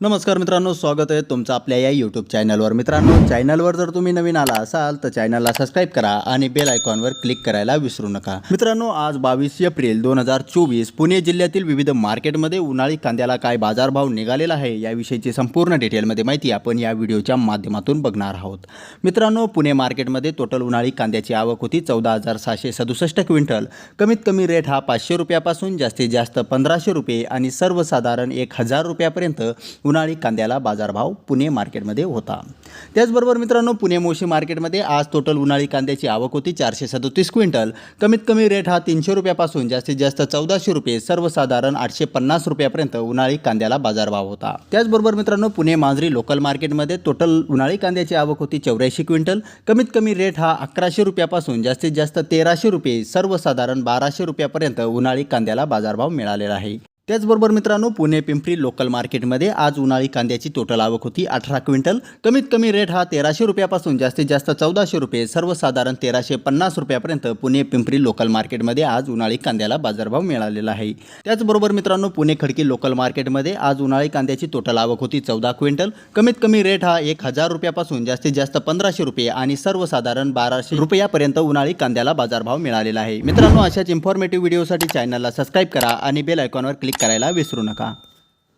नमस्कार मित्रांनो स्वागत आहे तुमचं आपल्या या यूट्यूब चॅनलवर मित्रांनो चॅनलवर जर तुम्ही नवीन आला असाल तर चॅनलला सबस्क्राईब करा आणि बेल आयकॉनवर क्लिक करायला विसरू नका. मित्रांनो आज बावीस एप्रिल दोन हजार चोवीस पुणे जिल्ह्यातील विविध मार्केटमध्ये उन्हाळी कांद्याला काय बाजारभाव निघालेला आहे याविषयीची संपूर्ण डिटेलमध्ये माहिती आपण या व्हिडिओच्या माध्यमातून बघणार आहोत. मित्रांनो पुणे मार्केटमध्ये टोटल उन्हाळी कांद्याची आवक होती चौदा हजार सहाशे सदुसष्ट क्विंटल. कमीत कमी रेट हा पाचशे रुपयापासून जास्तीत जास्त पंधराशे रुपये आणि सर्वसाधारण एक हजार रुपयापर्यंत उन्हाळी कांद्याला बाजारभाव पुणे मार्केटमध्ये होता. त्याचबरोबर मित्रांनो पुणे मोशी मार्केटमध्ये आज टोटल उन्हाळी कांद्याची आवक होती चारशे सदोतीस क्विंटल. कमीत कमी रेट हा तीनशे रुपयापासून जास्तीत जास्त चौदाशे रुपये सर्वसाधारण आठशे पन्नास रुपयापर्यंत उन्हाळी कांद्याला बाजारभाव होता. त्याचबरोबर मित्रांनो पुणे मांजरी लोकल मार्केटमध्ये टोटल उन्हाळी कांद्याची आवक होती चौऱ्याऐंशी क्विंटल. कमीत कमी रेट हा अकराशे रुपयापासून जास्तीत जास्त तेराशे रुपये सर्वसाधारण बाराशे रुपयापर्यंत उन्हाळी कांद्याला बाजारभाव मिळालेला आहे. त्याचबरोबर मित्रांनो पुणे पिंपरी लोकल मार्केटमध्ये आज उन्हाळी कांद्याची टोटल आवक होती. अठरा क्विंटल. कमीत कमी रेट हा तेराशे रुपयापासून जास्तीत जास्त चौदाशे रुपये. सर्वसाधारण तेराशे पन्नास रुपयापर्यंत पुणे पिंपरी लोकल मार्केटमध्ये आज उन्हाळी कांद्याला बाजारभाव मिळालेला आहे. त्याचबरोबर मित्रांनो पुणे खडकी लोकल मार्केटमध्ये आज उन्हाळी कांद्याची टोटल आवक होती चौदा क्विंटल. कमीत कमी रेट हा एक हजार रुपयापासून जास्तीत जास्त पंधराशे रुपये आणि सर्वसाधारण बाराशे रुपयापर्यंत उन्हाळी कांद्याला बाजारभाव मिळालेला आहे. मित्रांनो अशाच इन्फॉर्मेटिव्ह व्हिडिओसाठी चॅनलला सबस्क्राईब करा आणि बेल आयकॉनवर क्लिक करायला विसरू नका.